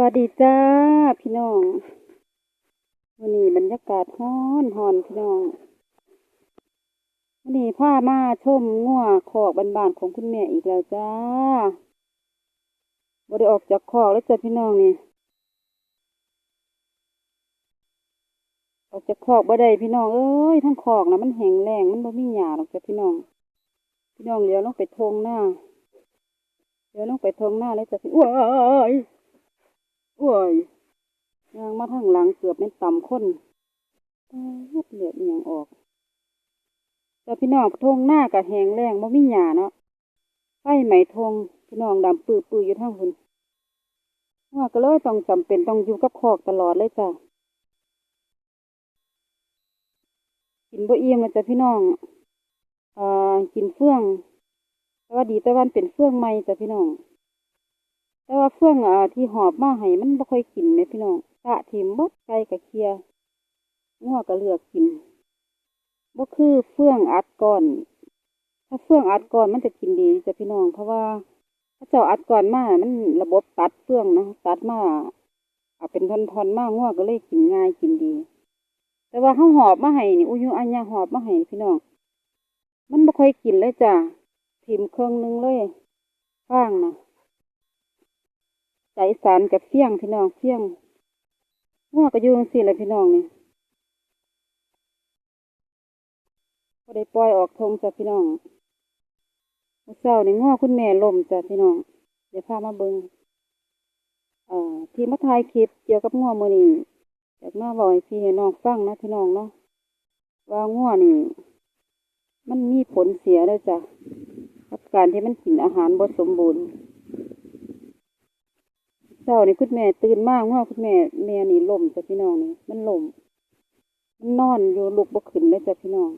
วัสดีจ้าพี่น้องวันนี้บรรยากาศฮ้อนฮอนพี่น้องวันนี้พามาชมงัวคอกบ้านๆของคุณแม่อีกแล้วจ้าบ่ได้ออกจากคอกแล้วจ้ะพี่น้องนี่ออกจากคอกบ่ได้พี่น้องเอ้ยทั้งคอกนะมันแห้งแล้งมันบ่มีหญ้าหรอกจ้ะพี่น้อง พี่น้องเดี๋ยวลงไปทงหน้าเดี๋ยวลงไปทงหน้าแล้วจ้ะพี่ว้ย ว้ยยางมาทางหลังเกือบเป็นต่ำคนตายเลือดอหยังออกแต่พี่น้องทงหน้ากับแหงแล้งบ่มีหญ้าเนาะไฟไหมทงพี่น้องดำปื้อๆอยู่ทางพุ่นว่าก็เลยต้องจำเป็นต้องอยู่กับคอกตลอดเลยจ้ะกินบ่อิ่มนะจ๊ะพี่น้องอ่ากินเฟื่องแต่ว่าดีแต่วันเป็นเฟื่องใหม่จ้ะพี่น้อง แต่ว่าเฟื่องอ่าที่หอบมาให้มันบ่ค่อยกินแม่พี่น้องกะถิ่มบดไก่กะเคียงัวก็เลือกกินบ่คือเฟื่องอัดก่อน ถ้าเฟื่องอัดก่อนมันจะกินดีจ้ะพี่น้อง เพราะว่าถ้าเจ้าอัดก่อนมา มันระบบตัดเฟื่องนะตัดมาเอาเป็นท่อนๆมากงัวก็เลยกินง่ายกินดี แต่ว่าเขาหอบมาให้นี่อุยุอัญญาหอบมาให้นี่พี่น้อง มันบ่ค่อยกินเลยจ้ะถิ่มเครื่องนึงเลย ฟางนะ ใจสารกับเฟี้ยงพี่น้องเฟี้ยงงัวก็อยู่จังซี่แหละพี่น้องนี่ก็ได้ปล่อยออกทงจ้ะพี่น้องเศร้านี่งัวคุณแม่ล้มจ้ะพี่น้อง เดี๋ยวพามาเบิงเอ่อที่มาถ่ายคลิปเกี่ยวกับงัวมื้อนี้อยากมาบอกให้พี่ให้น้องฟังนะพี่น้องเนาะว่างัวนี่ มันมีผลเสียเลยจ้ะกับการที่มันกินอาหารบ่สมบูรณ์ เช้านี่คุณแม่ตื่นมางัวคุณแม่แม่นี่ล้มจ้ะพี่น้องนี่มันล้มมันนอนอยู่ลุกบ่ขึ้นเลยจ้ะพี่น้อง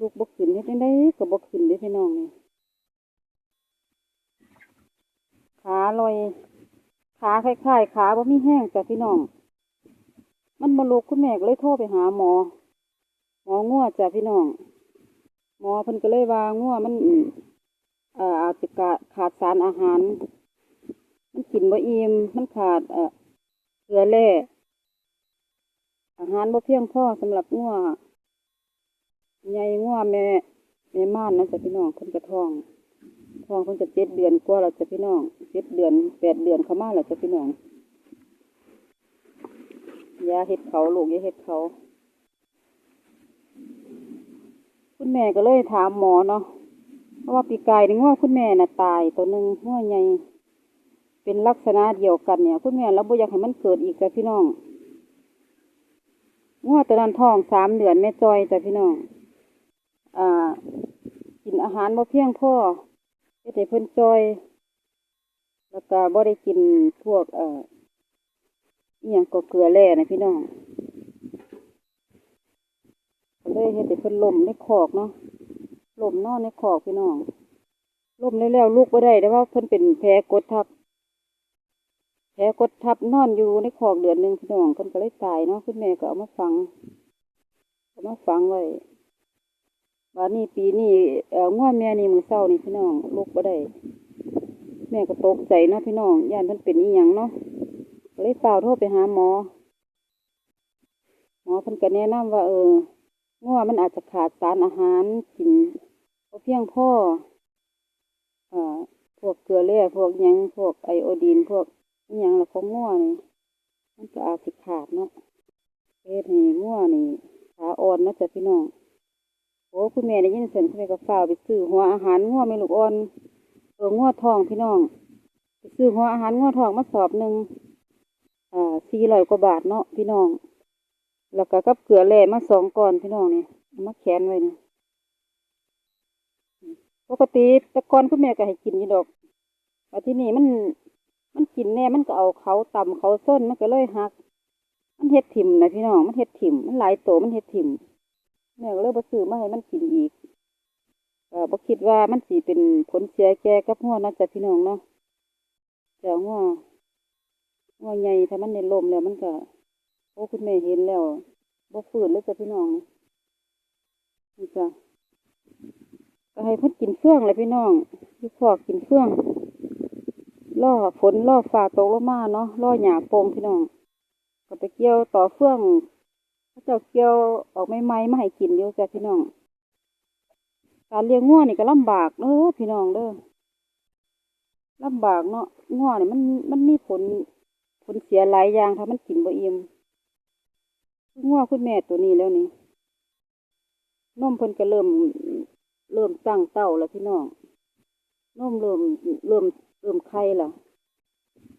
ลุกบ่ขึ้นเฮ็ดจังไดก็บ่ขึ้นเลยพี่น้องนี่ขาลอยขาคล้ายๆขาบ่มีแห้งจ้ะพี่น้อง มันบ่ลุกคุณแม่ก็เลยโทรไปหาหมอ หมองัวจ้ะพี่น้อง หมอเพิ่นก็เลยว่างัวมันเอ่ออาจจะขาดสารอาหาร มันกินบ่อิ่มมันขาดเอ่อเกลือแร่อาหารบ่เพียงพอสำหรับงัวใหญ่งัวแม่แม่ม่านนะจ้ะพี่น้องเพิ่นก็ท้องท้องเพิ่นจะเจ็ดเดือนกว่าแล้วจ้ะพี่น้องเจ็ดเดือนแปดเดือนเข้ามาแล้วจ้ะพี่น้องอยาเห็ดเขาลูกอยาเห็ดเขา คุณแม่ก็เลยถามหมอเนาะเพราะว่าปีกายนี่ง้อคุณแม่น่ะตายตัวหนึ่งง้อใหญ่ เป็นลักษณะเดียวกันเนี่ย คุณแม่เราบ่อยากให้มันเกิดอีกจ้ะพี่น้องง้อตัวนั้นทองสามเดือนแม่จอยจ้ะพี่น้อง อ่า กินอาหารบ่เพียงพอเฮ็ดให้เพิ่นจอย แล้วก็บ่ได้กินพวก เอ่ออีหยังก็เกลือแร่นะพี่น้องก็เลยเฮ็ดให้เพิ่นล้มในคอกเนาะล้มนอนในคอกพี่น้องล้มแล้วแล้วลุกบ่ได้แต่ว่าเพิ่นเป็นแผลกดทับ แผลกดทับนอนอยู่ในคอกเดือนหนึ่งพี่น้องเพิ่นก็เลยตายเนาะคุณแม่ก็เอามาฝังเอามาฝังไว้บัดนี้ปีนี้เอ่อง้อแม่นี่มือเช้านี่พี่น้องลุกบ่ได้ แม่ก็ตกใจเนาะพี่น้องย่านเพิ่นเป็นอีหยังเนาะเลยเฝ้าวโทรไปหาหมอ หมอเพิ่นก็แนะนำว่าเอองัวมันอาจจะขาดสารอาหารกินบ่เพียงพออ่าพวกเกลือแร่พวกหยังพวกไอโอดีนพวก อีหยังละของงัวนี่ มันก็อาจสิขาดเนาะเฮ็ดให้งัวนี่ขาอ่อนนะจ้ะพี่น้อง โอ้คุณแม่ได้ยินเสียงคุณแม่ก็ฟ้าวไปซื้อหัวอาหารงัวแม่ลูกอ่อนเอองัวทองพี่น้องไปซื้อหัวอาหารงัวทองมาสอบหนึ่งอ่าสี่ร้อยกว่าบาทเนาะพี่น้อง แล้วก็กับเกลือแร่มาสองก้อนพี่น้องนี่เอามาแขวนไว้นี่ปกติต่ก่อนคุณแม่ก็ให้กินยู่ดอกแต่ที่นี่มัน มันกินแน่มันก็เอาเขาต่ำเขาส้นมันก็เลยหัก มันเฮ็ดถิ่มนะพี่น้องมันเฮ็ดถิ่มมันหลายโตมันเฮ็ดถิ่มแม่ก็เลยบ่ซื้อมาให้มันกินอีกเออบ่คิดว่ามันสิเป็นผลเสียแก่กับหัวนาะจ้ะพี่น้องเนาะแต่หัวหัวใหญ่ถ้ามันได้ล้มแล้วมันก็โอ้คุณแม่เห็นแล้วบ่ฟื้นเลยจ้ะพี่น้องนี่จ้ะก็ให้พิ่นกินเฟื่องเลยพี่น้องอยู่คอกกินเฟื่อง ล่อฝนล่อฟ้าตกลงมาเนาะล่อหญ้าโปงพี่น้องก็ไปเกี่ยวต่อเฟื่องเขาเจ้าเกี่ยวออกใหม่ๆมาให้กินอยู่จ้ะพี่น้อง การเลี้ยงงัวนี่ก็ลำบากเด้อพี่น้องเด้อลำบากเนาะงัวนี่มันมันมีผลผลเสียหลายอย่างถ้ามันกินบ่อิ่มงัวคุณแม่ตัวนี้แล้วนี่นมเพิ่นก็เริ่มเริ่มตั้งเต้าแล้วพี่น้องนมเริ่มเริ่ม เริ่มไข่ละ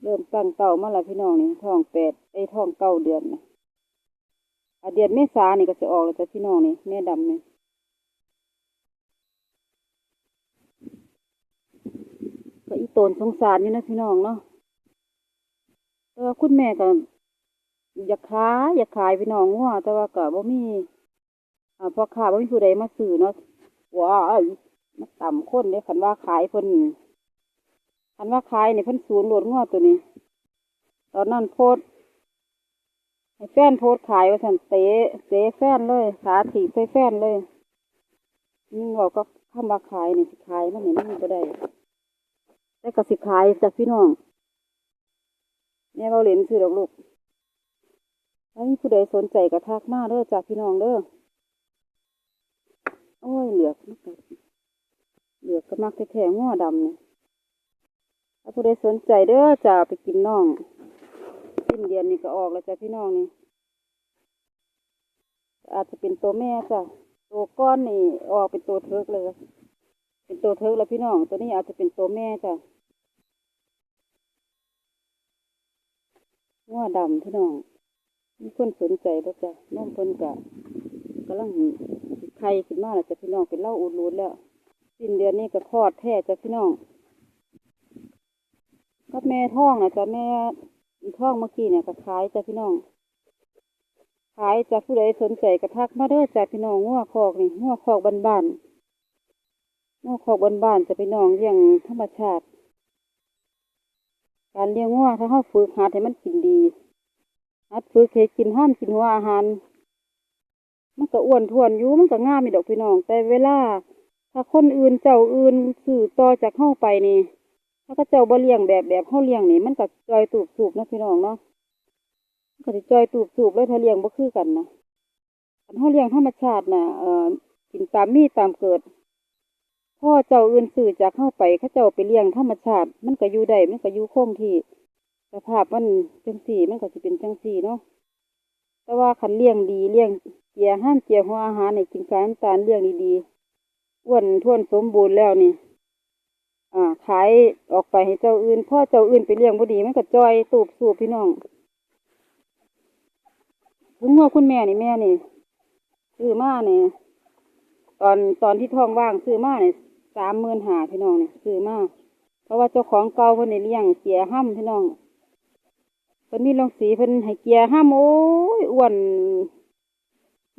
เริ่มตั้งเต้ามาล้วพี่น้องนี่ท้องแปดไอ้ท้องเก้าเดือนนะอะเดือนเมษานี่ก็จะออกแล้วจ้ะพี่น้องนี่แม่ดำนี่ก็อีโตนสงสารอยู่นะพี่น้องเนาะแต่ว่าคุณแม่ก็อยากขายอยากขายพี่น้องงัวแต่ว่าก็บ่มีอ่าพอค้าบ่มีผู้ใดมาซื้อเนาะว้ายมาต่ำคนเด้คันว่าขายเพิ่น คันว่าขายนี่เพิ่นศูนย์โหลดงัวตัวนี้ ตอนนั้นโพสแฟนโพสขายว่าซั่นเตะเตะแฟนเลยขาถีบใส่แฟนเลยนี่เราก็คำว่าขายนี่สิขายมันนี่มันบ่ได้แต่ก็สิขายจากพี่น้องแม่เราเหรียญซื้อดอกลูกถ้ามีผู้ใดสนใจก็ทักมาเด้อจากพี่น้องเด้อโอ้ยเหลือกเหลือกก็มักแท้ๆง้อดำเนี่ย ถ้าผู้ใดสนใจเด้อจะไปกินน้องสิ้นเดือนนี้ก็ออกแล้วจ้ะพี่น้องนี่ อาจจะเป็นตัวแม่จ้ะตัวก้อนนี่ออกเป็นตัวเทิกเลย เป็นตัวเทิกแล้วพี่น้อง ตัวนี้อาจจะเป็นตัวแม่จ้ะง้อดำพี่น้อง มีคนสนใจบ่จ้ะน้องเพิ่นกะกำลังสิไข่ขึ้นมาแล้วจ้ะพี่น้องเป็นเล่าอุดรูดแล้วสิ้นเดือนนี้ก็คลอดแท้จ้ะพี่น้อง ก็แม่ท้องนะจ้ะแม่ท้องเมื่อกี้เนี่ยก็ขายจ้ะพี่น้อง ขายจ้ะผู้ใดสนใจก็ทักมาเด้อจ้ะพี่น้องงัวคอกนี่งัวคอกบ้านๆงัวคอกบ้านๆจะไปน้องเลี้ยงธรรมชาติ การเลี้ยงงัวถ้าเขาฝึกหัดให้มันกินดีหัดฝึกให้กินห้ามกินหัวอาหาร มันก็อ้วนท้วนอยู่มันก็ง่ามมีดอกพี่น้อง แต่เวลา ถ้าคนอื่นเจ้าอื่นสื่อต่อจากเข้าไปนี่ ถ้าก็เจ้าบ่เลี้ยงแบบแบบเข้าเลี้ยงนี่มันก็จอยตูบสูบนะพี่น้องเนาะมันก็สิจอยตูบสูบเลยถ้าเลี้ยงบ่คือกันนะอันเขาเลี้ยงธรรมชาติน่ะเอ่อกินตามมีตามเกิดพ่อเจ้าอื่นสื่อจากเข้าไปเขาเจ้าไปเลี้ยงธรรมชาติ มันก็อยู่ได้มันก็อยู่คงที่สภาพมันจังสี่มันก็สิเป็นจังสี่เนาะแต่ว่าคันเลี้ยงดีเลี้ยงเกียห้ามเกียหัวอาหารให้กินสารตาลเลี้ยงดีๆอ้วนท้วนสมบูรณ์แล้วนี่ อ่าขายออกไปให้เจ้าอื่นพ่อเจ้าอื่นไปเลี้ยงบ่ดีมันก็จอยตูบสูบพี่น้องคุณพ่อคุณแม่นี่แม่นี่ซื้อมาเนี่ยตอนตอนที่ท้องว่างซื้อมาเนี่ยสามหมื่นหาพี่น้องเนี่ยซื้อมาเพราะว่าเจ้าของเก่าเพิ่นได้เลี้ยงเกียห้ำพี่น้องเพิ่นมีลงสีเพิ่นให้เกียห้ำโอ้ยอ้วน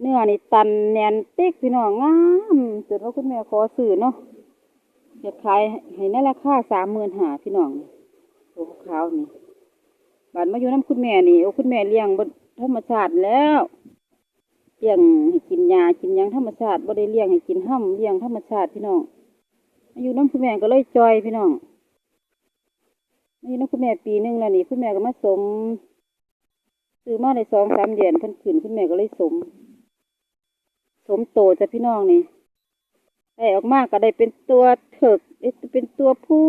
เนื้อนี่ตันแนนติ๊กพี่น้องงามจนว่าคุณแม่ขอซื้อเนาะ อยากขายให้ในราคาสามหมื่นหาพี่น้องนี่ตัวขาวนี่บานมาอยู่น้ำคุณแม่นี่โอ้คุณแม่เลี้ยงบนธรรมชาติแล้วเลี้ยงให้กินยากินยังธรรมชาติบ่ได้เลี้ยงให้กินห้ำเลี้ยงธรรมชาติพี่น้องมาอยู่น้ำคุณแม่ก็เลยจอยพี่น้องมาอยู่น้ำคุณแม่ปีหนึงแล้วนี่คุณแม่ก็มาสมซื้อมาได้สองสามเดือนเพิ่นขึ้นคุณแม่ก็เลยสม สมโตจ้ะพี่น้องนี่ ได้ออกมาก็ได้เป็นตัวเถิกเอ๊ะเป็นตัวผู้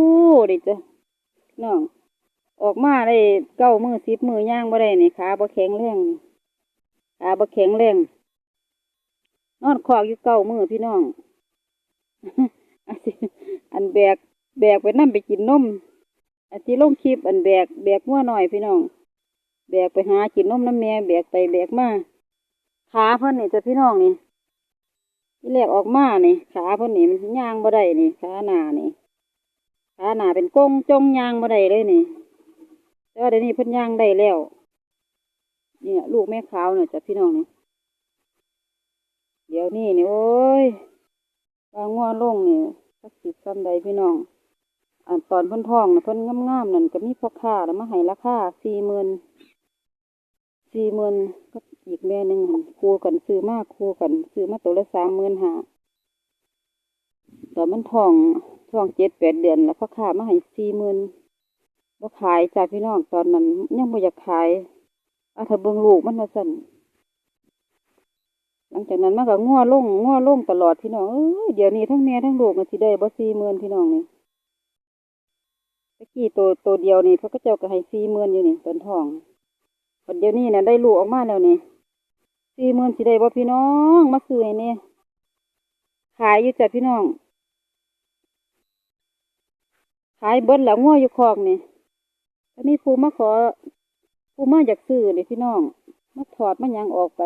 ดิจ้ะน้องออกมาได้เก้ามือสิบมือย่างบ่ได้นี่ขาบ่แข็งแรงนี่ขาบ่แข็งแรงนอนคอกอยู่เก้ามือพี่น้องอันแบกแบกไปนั่ไปกินนมอันที่ลงคลิปอันแบกแบกงัวหน่อยพี่น้อง แบกไปหากินนมน้ำแม่แบกไปแบกมาขาเพิ่นนี่จะพี่น้องนี่ ที่แรกออกมานี่ขาเพิ่นนี่มันย่างบ่ได้นี่ขาหนานี่ขาหนาเป็นกงจงย่างบ่ได้เลยนี่แต่ว่าเดี๋ยวนี้เพิ่นย่างได้แล้วเนี่ยลูกแม่ขาวเนี่ยจ้ะพี่น้องนี่เดี๋ยวนี้นี่โอ้ยปลาง่วลงนี่สักสิบซ้ำใดพี่น้องอันตอนเพิ่นท้องนะเพิ่นงามๆนั่นก็มีพ่อค้าแล้วมาให้ราคาสี่หมื่น สี่หมื่นก็อีกแม่หนึ่งหันคู่กันซื้อมากคู่กันซื้อมาตัวละสามหมื่นห้าตอนมันทองท้องเจ็ดแปดเดือน แล้วพ่อค้ามาให้สี่หมื่นก็ขายจ้าพี่น้องตอนนั้น ยังบ่อยากขายอาถ้าเบิ่งลูกมันว่าซั่นหลังจากนั้นมันก็งัวลงงัวลงตลอดพี่น้องเอ้ยเดี๋ยวนี้ทั้งแม่ทั้งลูกมันสิได้บ่40,000พี่น้องนี่ตะกี้ตัวตัวเดียวนี่เขาก็เจ้าก็ให้40,000อยู่นี่ตอนทอง ดเดี๋ยวนี้น่ะได้ลูกออกมาแล้วนี่40,000สิได้บ่พี่น้องมาซื้อให้แหน่ขายอยู่จ้ะพี่น้อง ขายเบิดแล้วงัวอยู่คอกนี่ถ้ามีผู้มาขอผู้มาอยากซื้อนี่พี่น้องมาถอดมายังออกไป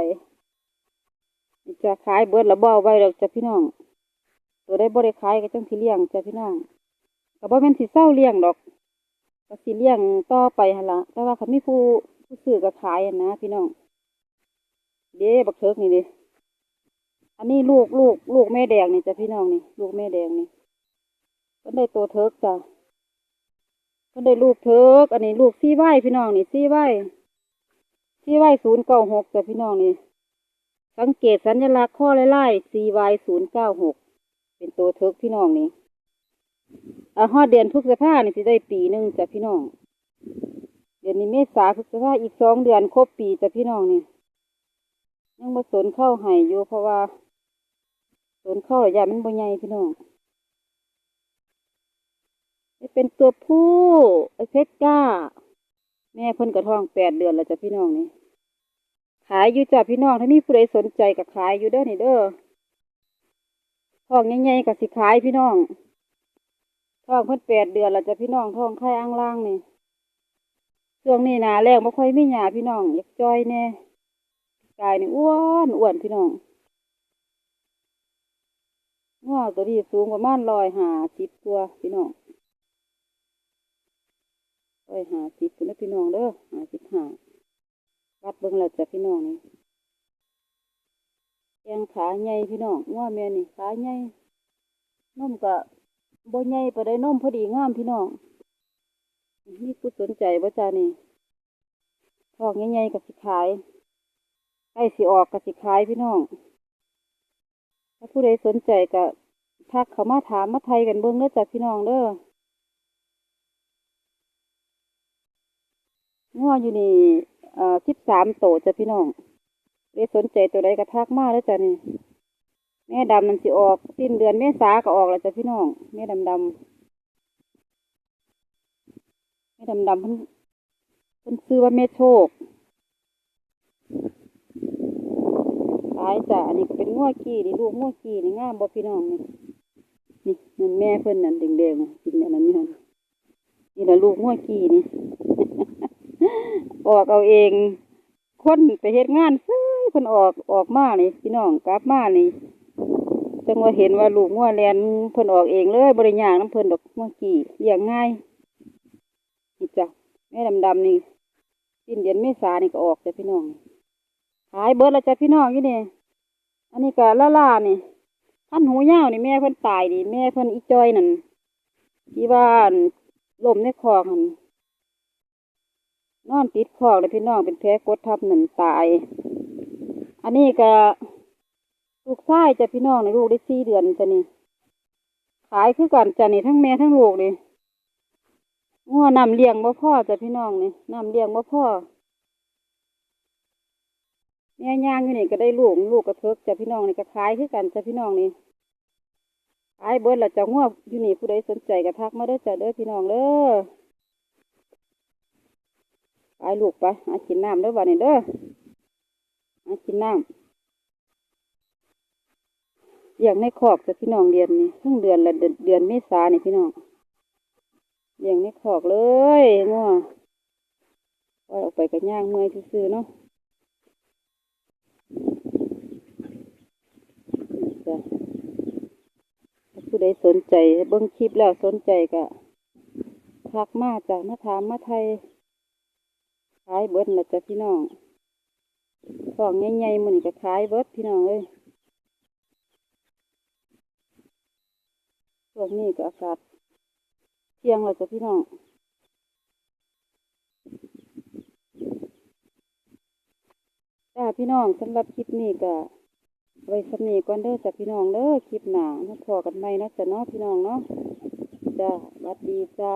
จะขายเบิดแล้วบ่เอาไว้ดอกจ้ะพี่น้อง ตัวได้บ่ได้ขายก็จังสิเลี้ยงจ้ะพี่น้องก็บ่แม่นสิเศร้าเลี้ยงดอกก็สิเลี้ยงต่อไปหั่นล่ะแต่ว่าคันมีผู้ผู้ ซื้อก็ขายนะพี่น้อง เด้บักเถิกนี่ด้อันนี้ลูกลูกลูกแม่แดงนี่จ้ะพี่น้องนี่ ลูกแม่แดงนี่เพิ่นได้ตัวเถิกจ้ะเพิ่นได้ลูกเถิก อันนี้ลูกซี่ไว้พี่น้องนี่ซี่ไว้ซี่ไว้ศูนย์เก้าหกจ้ะพี่น้องนี่ สังเกตสัญลักษณ์ข้อไล่ๆ CY ศูนย์เก้าหกเป็นตัวเถิกพี่น้องนี่อ่าฮอดเดือนพฤษภานี่สิได้ปีหนึ่งจ้ะพี่น้อง เดือนนี้เมษาพฤษภาอีกสองเดือนครบปีจะพี่น้องนี่ยังบ่สนเข้าให้อยู่เพราะว่า สนเข้าระยะมันบ่ใหญ่พี่น้องเป็นตัวผู้ไอเพชรก้า แม่เพิ่นกระท้องแปดเดือนแล้วจ้ะพี่น้องนี่ขายอยู่จ้ะพี่น้องถ้ามีผู้ใดสนใจก็ขายอยู่เด้อนี่เด้อทองใหญ่ๆก็สิขายพี่น้องท้องเพิ่นแปดเดือนแล้วจ้ะพี่น้องทองไข่อ่างล่างนี่ ช่วงนี้หนาแรงบ่ค่อยไมีหยาพี่น้องอยากจอยแน่กายนี่อ้วนอ้วนพี่น้องง้อตัวนี้สูงประมาณร้อยหาสิบตัวพี่น้องร้อยหาสิบคุณพี่น้องเด้อหาสิบหาวัดเบิ่งแล้วจ้ะพี่น้องนี่แกงขาใหญ่พี่น้องว่าแม่นี่ขาใหญ่นมก็บ่ใหญ่ปานใดนมพอดีงามพี่น้อง มีผู้สนใจบ่จ้านี่ทองใหญ่ๆก็สิขายใกล้สิออกก็สิขายพี่น้อง ถ้าผู้ใดสนใจก็ทักเขามาถามมาไทยกันเบิ่งเด้อจ้ะพี่น้องเด้อง้ออยู่นี่อ่อสิบสามโตจ้ะพี่น้องเลยสนใจตัวใดก็ทักมาแล้วจ้ะนี่แม่ดำมันสิออกสิ้นเดือนเมษาก็ออกแล้วจ้ะพี่น้องแม่ดำดำ ม่ดำดำเพิ่นเพิ่นซื้อว่าแม่โชคตายจ้ะอันนี้ก็เป็นง้อกี้นี่ลูกง้อกี้นี่งามบ่พี่น้องนี่นี่นั่นแม่เพิ่นนั่นแดงๆน่ะกินอันนั้นนี่หั่นนี่ละลูกง้อกี้นี่ ออกเอาเอง คนไปเฮ็ดงานซื้อเพิ่นออกออกมานี่พี่น้องกลับมานี่จังว่าเห็นว่าลูกงัวแลนเพิ่นออกเองเลยบ่ได้ย่างน้ำเพิ่นดอกงัวกี่เลี้ยงง่าย นี่จ้ะแม่ดำๆนี่สิ้นเดือนเมษานี่ก็ออกจ้ะพี่น้องขายเบิร์ดแล้วจ้ะพี่น้องอยู่นี่อันนี้ก็ละล่านี่พันหูยาวนี่แม่เพิ่นตายนี่แม่เพิ่นอีจอยนั่นที่บ้านลมในคองหั่นนอนติดคอกเลยพี่น้องเป็นแผลกดทับหนึ่งตาย อันนี้ก็ลูกชายจะพี่น้องในลูกได้สี่เดือนจะนี่ขายคือกันจะนี่ทั้งแม่ทั้งลูกนี่ งัวน้ำเลี้ยงบ่พ่อจ้ะพี่น้องนี่น้ำเลี้ยงบ่พ่อแม่ย่างอยู่นี่ก็ได้ลูกลูกกระเทิกจ้ะพี่น้องนี่ก็ขายคือกันจ้ะพี่น้องนี่ขายเบิดและจ้ะงัวอยู่นี่ผู้ใดสนใจก็ทักมาเด้อจ้ะเด้อพี่น้องเด้อไปลูกไปหากินน้ำเด้อวันนี้เด้อหากินน้ำอย่างในคอกจะพี่น้องเดือนนี้ทั้งเดือนละเดือนเดือนเมษานี่พี่น้อง เลี้ยงในคอกเลยงัวปล่อยออกไปกับย่างเมื่อยซื่อๆเนาะจ้ะผู้ใดสนใจเบิ่งคลิปแล้วสนใจก็ทักมาจ้ะมาถามมาไทยขายเบิดละจ้ะพี่น้องของใหญ่ๆมันก็ขายเบิดพี่น้องเอ้ยช่วงนี้ก็อากาศ เที่ยงเลยจ้ะพี่น้องจ้าพี่น้องสำหรับคลิปนี้ก็ไว้สำนีก่อนเด้อจ้ะพี่น้องเด้อคลิปหนาพอกันไหมนะจ้ะเนาะพี่น้องเนาะจ้าสวัดดีจ้า